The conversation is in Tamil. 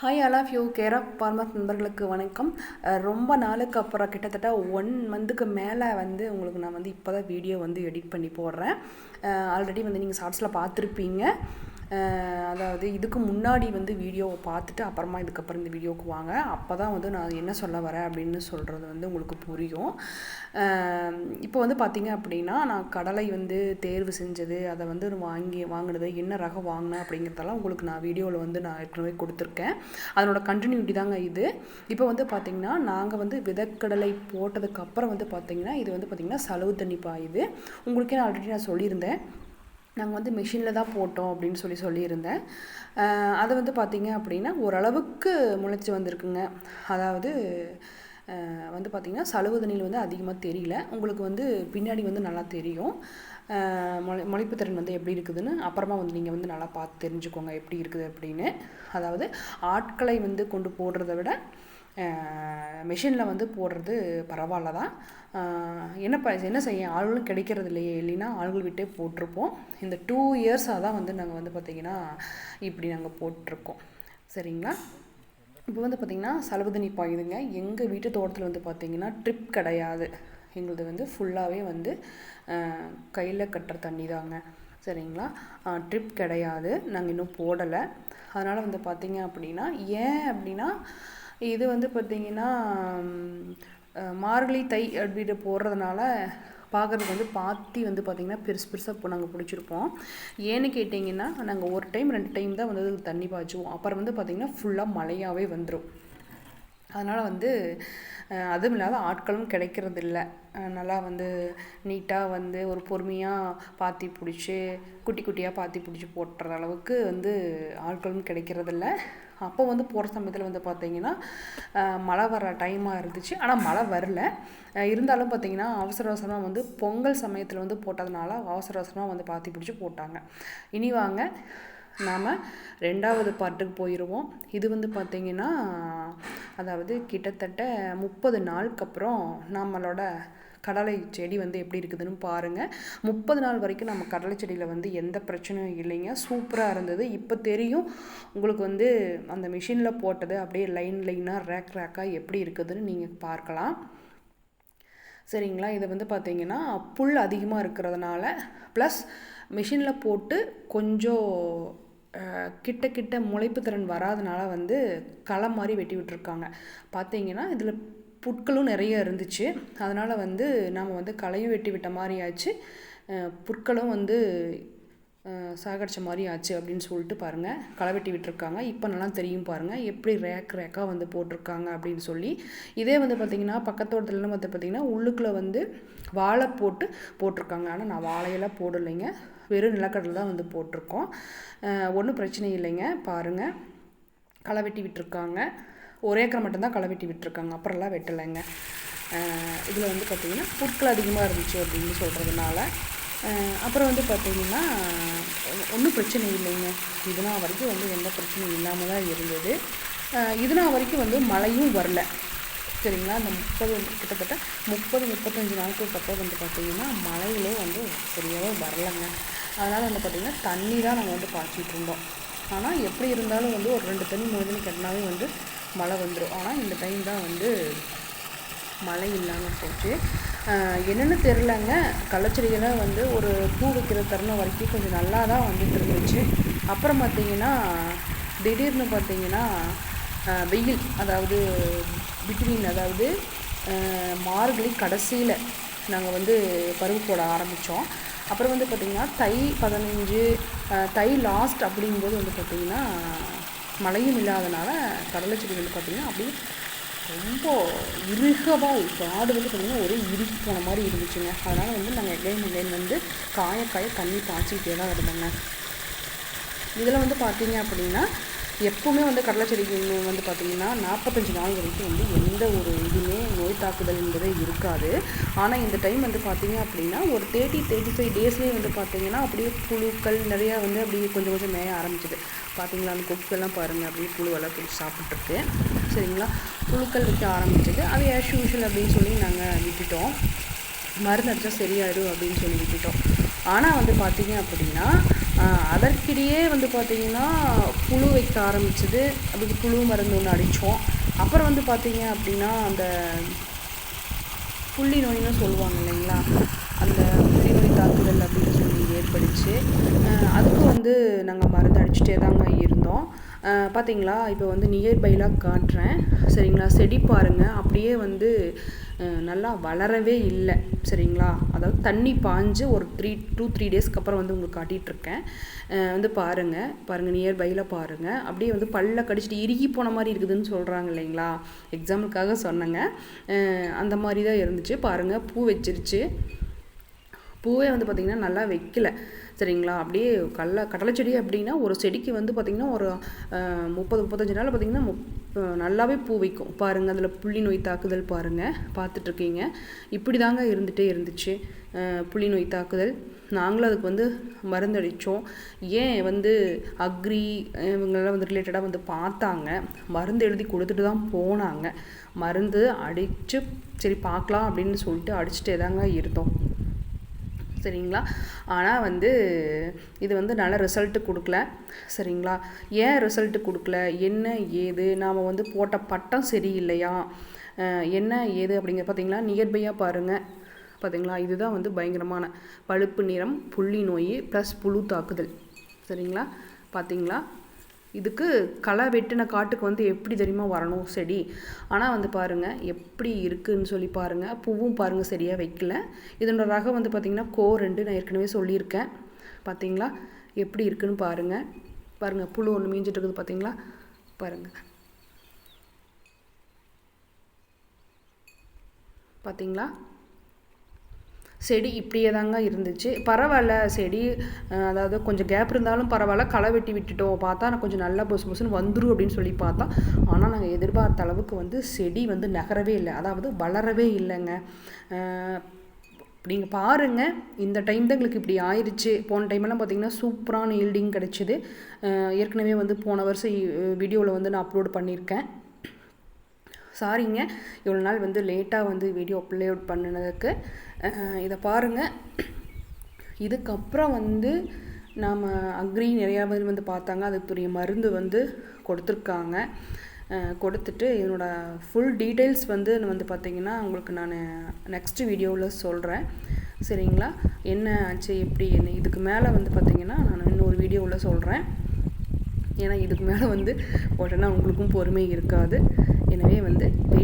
Hi all of you care of farms நண்பர்களுக்கு வணக்கம். ரொம்ப நாளுக்கு அப்புறம் கிட்டத்தட்ட ஒன் மந்த்துக்கு மேலே வந்து உங்களுக்கு நான் வந்து இப்போ தான் வீடியோ வந்து எடிட் பண்ணி போடுறேன். ஆல்ரெடி வந்து நீங்கள் ஷார்ட்ஸில் பார்த்துருப்பீங்க. அதாவது இதுக்கு முன்னாடி வந்து வீடியோவை பார்த்துட்டு அப்புறமா இதுக்கப்புறம் இந்த வீடியோவுக்கு வாங்க. அப்போ தான் வந்து நான் என்ன சொல்ல வரேன் அப்படின்னு சொல்கிறது வந்து உங்களுக்கு புரியும். இப்போ வந்து பார்த்தீங்க அப்படின்னா நான் கடலை வந்து தேர்வு செஞ்சது அதை வந்து வாங்கி வாங்கினது என்ன ரகம் வாங்கினேன் அப்படிங்கிறதெல்லாம் உங்களுக்கு நான் வீடியோவில் வந்து நான் ஏற்கனவே கொடுத்துருக்கேன். அதனோட கண்டினியூட்டி தாங்க இது. இப்போ வந்து பார்த்திங்கன்னா நாங்கள் வந்து விதக்கடலை போட்டதுக்கப்புறம் வந்து பார்த்திங்கன்னா இது வந்து பார்த்திங்கன்னா சலவு தண்ணி பாயுது. உங்களுக்கே நான் ஆல்ரெடி நான் சொல்லியிருந்தேன். நாங்கள் வந்து மிஷினில் தான் போட்டோம் அப்படின்னு சொல்லி சொல்லியிருந்தேன். அதை அது வந்து பார்த்திங்க அப்படின்னா ஓரளவுக்கு முளைச்சி வந்திருக்குங்க. அதாவது வந்து பார்த்திங்கன்னா சலுவு தண்ணியில் வந்து அதிகமாக தெரியல. உங்களுக்கு வந்து பின்னாடி வந்து நல்லா தெரியும். மொழி மொழிப்பு திறன் வந்து எப்படி இருக்குதுன்னு அப்புறமா வந்து நீங்கள் வந்து நல்லா பார்த்து தெரிஞ்சுக்கோங்க எப்படி இருக்குது அப்படின்னு. அதாவது ஆட்களை வந்து கொண்டு போடுறத விட மிஷினில் வந்து போடுறது பரவாயில்ல தான் என்ன ப என்ன செய்ய ஆள்களும் கிடைக்கிறது இல்லையே இல்லைன்னா ஆள்கள் விட்டே போட்டிருப்போம். இந்த டூ இயர்ஸாக தான் வந்து நாங்கள் வந்து பார்த்திங்கன்னா இப்படி நாங்கள் போட்டிருக்கோம். சரிங்களா? இப்போ வந்து பார்த்திங்கன்னா சலபதனி பாயுதுங்க. எங்கள் வீட்டு தோட்டத்தில் வந்து பார்த்திங்கன்னா ட்ரிப் கிடையாது. எங்களுது வந்து ஃபுல்லாகவே வந்து கையில் கட்டுற தண்ணி தாங்க. சரிங்களா? ட்ரிப் கிடையாது. நாங்கள் இன்னும் போடலை. அதனால் வந்து பார்த்திங்க அப்படின்னா ஏன் அப்படின்னா இது வந்து பார்த்திங்கன்னா மார்கழி தை அப்படின்ட்டு போடுறதுனால பார்க்குறதுக்கு வந்து பாத்தி வந்து பார்த்திங்கன்னா பெருசு பெருசாக இப்போ நாங்கள் பிடிச்சிருப்போம். ஏன்னு கேட்டிங்கன்னா நாங்கள் ஒரு டைம் ரெண்டு டைம் தான் வந்து அதுக்கு தண்ணி பாய்ச்சுவோம். அப்புறம் வந்து பார்த்திங்கன்னா ஃபுல்லாக மழையாகவே வந்துடும் அதனால் வந்து அதுவும் இல்லாத ஆட்களும் கிடைக்கிறது இல்லை நல்லா வந்து நீட்டாக வந்து ஒரு பொறுமையாக பாத்தி பிடிச்சி குட்டி குட்டியாக பாத்தி பிடிச்சி போட்டுற அளவுக்கு வந்து ஆட்களும் கிடைக்கிறதில்ல. அப்போ வந்து போகிற சமயத்தில் வந்து பார்த்திங்கன்னா மழை வர டைமாக இருந்துச்சு. ஆனால் மழை வரல. இருந்தாலும் பார்த்திங்கன்னா அவசர அவசரமாக வந்து பொங்கல் சமயத்தில் வந்து போட்டதுனால அவசர அவசரமாக வந்து பாத்தி பிடிச்சி போட்டாங்க. இனி வாங்க நாம் ரெண்டாவது பாட்டுக்கு போயிடுவோம் இது வந்து பார்த்திங்கன்னா அதாவது கிட்டத்தட்ட முப்பது நாளுக்கு அப்புறம் நம்மளோட கடலை செடி வந்து எப்படி இருக்குதுன்னு பாருங்கள் முப்பது நாள் வரைக்கும் நம்ம கடலை செடியில் வந்து எந்த பிரச்சனையும் இல்லைங்க. சூப்பராக இருந்தது. இப்போ தெரியும் உங்களுக்கு வந்து அந்த மிஷினில் போட்டது அப்படியே லைன் லைனாக ரேக் ரேக்காக எப்படி இருக்குதுன்னு நீங்கள் பார்க்கலாம். சரிங்களா? இது வந்து பார்த்திங்கன்னா புல் அதிகமாக இருக்கிறதுனால ப்ளஸ் மிஷினில் போட்டு கொஞ்சம் கிட்ட கிட்ட முளைப்பு திறன் வராதனால வந்து களை மாதிரி வெட்டி விட்டுருக்காங்க. பார்த்தீங்கன்னா இதில் புட்களும் நிறைய இருந்துச்சு. அதனால் வந்து நாம் வந்து களையும் வெட்டி விட்ட மாதிரி ஆச்சு. புற்களும் வந்து சாகடிச்ச மாதிரி ஆச்சு அப்படின்னு சொல்லிட்டு பாருங்கள் களை வெட்டி விட்டுருக்காங்க. இப்போ நல்லா தெரியும் பாருங்கள் எப்படி ரேக் ரேக்காக வந்து போட்டிருக்காங்க அப்படின்னு சொல்லி. இதே வந்து பார்த்திங்கன்னா பக்கத்தோட்டத்துலலாம் வந்து பார்த்திங்கன்னா உள்ளுக்குள்ளே வந்து வாழை போட்டு போட்டிருக்காங்க. ஆனால் நான் வாழையெல்லாம் போடலைங்க. வெறும் நிலக்கடலை தான் வந்து போட்டிருக்கோம். ஒன்றும் பிரச்சனை இல்லைங்க. பாருங்கள் களை வெட்டி விட்டுருக்காங்க. ஒரே ஏக்கரை மட்டும்தான் களை வெட்டி விட்டுருக்காங்க அப்புறம்லாம் வெட்டலைங்க. இதில் வந்து பார்த்திங்கன்னா புற்கள் அதிகமாக இருந்துச்சு அப்படின்னு சொல்கிறதுனால அப்புறம் வந்து பார்த்திங்கன்னா ஒன்றும் பிரச்சனை இல்லைங்க. இதுனா வரைக்கும் வந்து எந்த பிரச்சனையும் இல்லாமல் தான் இருந்தது. இதுனா வரைக்கும் வந்து மழையும் வரல. சரிங்களா? அந்த முப்பது கிட்டத்தட்ட முப்பது முப்பத்தஞ்சு நாட்களுக்கு அப்புறம் வந்து பார்த்திங்கன்னா மழையிலே வந்து சரியாகவே வரலைங்க. அதனால் வந்து பார்த்திங்கன்னா தண்ணி தான் நாங்கள் வந்து பாய்ச்சிட்டு இருந்தோம். ஆனால் எப்படி இருந்தாலும் வந்து ஒரு ரெண்டு தண்ணி மூணு தண்ணி கட்டினாவே வந்து மழை வந்துடும் ஆனால் இந்த டைம் தான் வந்து மழை இல்லாமல் போச்சு. என்னென்னு தெரிலங்க கள்ளச்செடிகளை வந்து ஒரு பூ வைக்கிற தருணம் வரைக்கும் கொஞ்சம் நல்லா தான் வந்துட்டு இருந்துச்சு. அப்புறம் பார்த்திங்கன்னா திடீர்னு பார்த்திங்கன்னா வெயில் அதாவது பிட்வீன் அதாவது மார்கழி கடைசியில் நாங்கள் வந்து பருவு போட ஆரம்பித்தோம் அப்புறம் வந்து பார்த்திங்கன்னா தை பதினஞ்சு தை லாஸ்ட் அப்படிங்கும்போது வந்து பார்த்திங்கன்னா மழையும் இல்லாதனால கடலை செடி வந்து பார்த்திங்கன்னா அப்படியே ரொம்ப இறுகவாக காடு வந்து பார்த்திங்கன்னா ஒரே இறுகி போன மாதிரி இருந்துச்சுங்க. அதனால் வந்து நாங்கள் எகைன் எகைன் வந்து காய காய தண்ணி பாய்ச்சிக்கிட்டே தான் இருந்தோங்க. இதில் வந்து பார்த்திங்க அப்படின்னா எப்போவுமே வந்து கடலை செடிக்கு வந்து பார்த்திங்கன்னா நாற்பத்தஞ்சு நாள் வரைக்கும் வந்து எந்த ஒரு இதுவுமே நோய் தாக்குதல் என்பதே இருக்காது. ஆனால் இந்த டைம் வந்து பார்த்திங்க அப்படின்னா ஒரு தேர்ட்டி தேர்ட்டி ஃபைவ் டேஸ்லேயே வந்து பார்த்திங்கன்னா அப்படியே புழுக்கள் நிறையா வந்து அப்படியே கொஞ்சம் கொஞ்சம் மேய ஆரம்பிச்சிது. பார்த்திங்களா அந்த கொக்குலாம் பாருங்கள் அப்படியே புழுவெல்லாம் பிடிச்சி சாப்பிட்ருக்கு சரிங்களா? புழுக்கள் வைக்க ஆரம்பிச்சது. அது ஆஸ் யூஷுவல் அப்படின்னு சொல்லி நாங்கள் விட்டுட்டோம். மருந்து அடித்தா சரியாயிடும் அப்படின்னு சொல்லி விட்டுட்டோம். ஆனால் வந்து பார்த்திங்க அப்படின்னா அதற்கிடையே வந்து பார்த்திங்கன்னா புழு வைக்க ஆரம்பிச்சது. அதுக்கு புழு மருந்து ஒன்று அடித்தோம் அப்புறம் வந்து பார்த்திங்க அப்படின்னா அந்த புள்ளி நோயின்னு சொல்லுவாங்க இல்லைங்களா? அந்த புள்ளி நோய் தாக்குதல் அப்படின்னு சொல்லி ஏற்பட்டுச்சு அதுக்கும் வந்து நாங்கள் மருந்து அடிச்சுட்டே தாங்க இருந்தோம். பார்த்தீங்களா இப்போ வந்து நியர்பைலாம் காட்டுறேன் சரிங்களா? செடி பாருங்கள் அப்படியே வந்து நல்லா வளரவே இல்லை. சரிங்களா? அதாவது தண்ணி பாஞ்சு ஒரு த்ரீ டூ த்ரீ டேஸ்க்கு அப்புறம் வந்து உங்களுக்கு காட்டிகிட்ருக்கேன் வந்து பாருங்கள் பாருங்கள் நியர்பையில் பாருங்கள் அப்படியே வந்து பல்ல கடிச்சிட்டு இறுகி போன மாதிரி இருக்குதுன்னு சொல்கிறாங்க இல்லைங்களா? எக்ஸாம்பிளுக்காக சொன்னேங்க. அந்த மாதிரி தான் இருந்துச்சு. பாருங்கள் பூ வச்சிருச்சு. பூவே வந்து பார்த்திங்கன்னா நல்லா வைக்கல. சரிங்களா? அப்படியே கடல கடலை செடி அப்படின்னா ஒரு செடிக்கு வந்து பார்த்திங்கன்னா ஒரு முப்பது முப்பத்தஞ்சு நாள் பார்த்திங்கன்னா நல்லாவே பூ வைக்கும். பாருங்கள் அதில் புள்ளி நோய் தாக்குதல் பாருங்கள் பார்த்துட்ருக்கீங்க இப்படி தாங்க இருந்துகிட்டே இருந்துச்சு. புள்ளி நோய் தாக்குதல். நாங்களும் அதுக்கு வந்து மருந்து அடித்தோம் ஏன் வந்து அக்ரி இவங்களெல்லாம் வந்து ரிலேட்டடாக வந்து பார்த்தாங்க. மருந்து எழுதி கொடுத்துட்டு தான் போனாங்க. மருந்து அடித்து சரி பார்க்கலாம் அப்படின்னு சொல்லிட்டு அடிச்சுட்டே தாங்க இருந்தோம். சரிங்களா? ஆனால் வந்து இது வந்து நல்ல ரிசல்ட்டு கொடுக்கல. சரிங்களா? ஏன் ரிசல்ட்டு கொடுக்கல? என்ன ஏது? நாம் வந்து போட்ட பட்டம் சரியில்லையா? என்ன ஏது அப்படிங்க பார்த்தீங்களா நியர்பையாக பாருங்கள் பார்த்தீங்களா இதுதான் வந்து பயங்கரமான பழுப்பு நிறம் புள்ளி நோய் ப்ளஸ் புழு தாக்குதல். சரிங்களா? பார்த்தீங்களா இதுக்கு களை வெட்டின காட்டுக்கு வந்து எப்படி தெரியுமா வரணும்? செடி. ஆனால் வந்து பாருங்கள் எப்படி இருக்குதுன்னு சொல்லி பாருங்கள் பூவும் பாருங்கள் சரியாக வைக்கல. இதனோட ரகம் வந்து பார்த்திங்கன்னா கோ ரெண்டு நான் ஏற்கனவே சொல்லியிருக்கேன். பார்த்தீங்களா எப்படி இருக்குதுன்னு பாருங்கள் பாருங்கள் புழு ஒன்று மீஞ்சிட்டு இருக்குது பார்த்தீங்களா பாருங்கள் பார்த்தீங்களா செடி இப்படியே தாங்க இருந்துச்சு. பரவாயில்ல செடி அதாவது கொஞ்சம் கேப் இருந்தாலும் பரவாயில்ல களை வெட்டி விட்டுட்டோம் பார்த்தா நான் கொஞ்சம் நல்லா பொசு பொசுன்னு வந்துடும் அப்படின்னு சொல்லி பார்த்தா ஆனால் நாங்கள் எதிர்பார்த்த அளவுக்கு வந்து செடி வந்து நகரவே இல்லை. அதாவது வளரவே இல்லைங்க. நீங்கள் பாருங்கள் இந்த டைம் தான் எங்களுக்கு இப்படி ஆயிடுச்சு போன டைமெல்லாம் பார்த்திங்கன்னா சூப்பரான ஈல்டிங் கிடச்சிது. ஏற்கனவே வந்து போன வருஷம் வீடியோவில் வந்து நான் அப்லோட் பண்ணியிருக்கேன். சாரிங்க இவ்வளோ நாள் வந்து லேட்டாக வந்து வீடியோ அப்லோட் பண்ணினதுக்கு இதை பாருங்கள் இதுக்கப்புறம் வந்து நாம் அக்ரி நிறையா பேர் வந்து பார்த்தாங்க. அதுக்குரிய மருந்து வந்து கொடுத்துருக்காங்க. கொடுத்துட்டு என்னோடய ஃபுல் டீட்டெயில்ஸ் வந்து வந்து பார்த்திங்கன்னா உங்களுக்கு நான் நெக்ஸ்ட்டு வீடியோவில் சொல்கிறேன் சரிங்களா? என்ன ஆச்சு எப்படி என்ன? இதுக்கு மேலே வந்து பார்த்திங்கன்னா நான் இன்னொரு வீடியோவில் சொல்கிறேன் ஏன்னா இதுக்கு மேலே வந்து உடனே உங்களுக்கும் பொறுமை இருக்காது. எனவே வந்து வெயிட்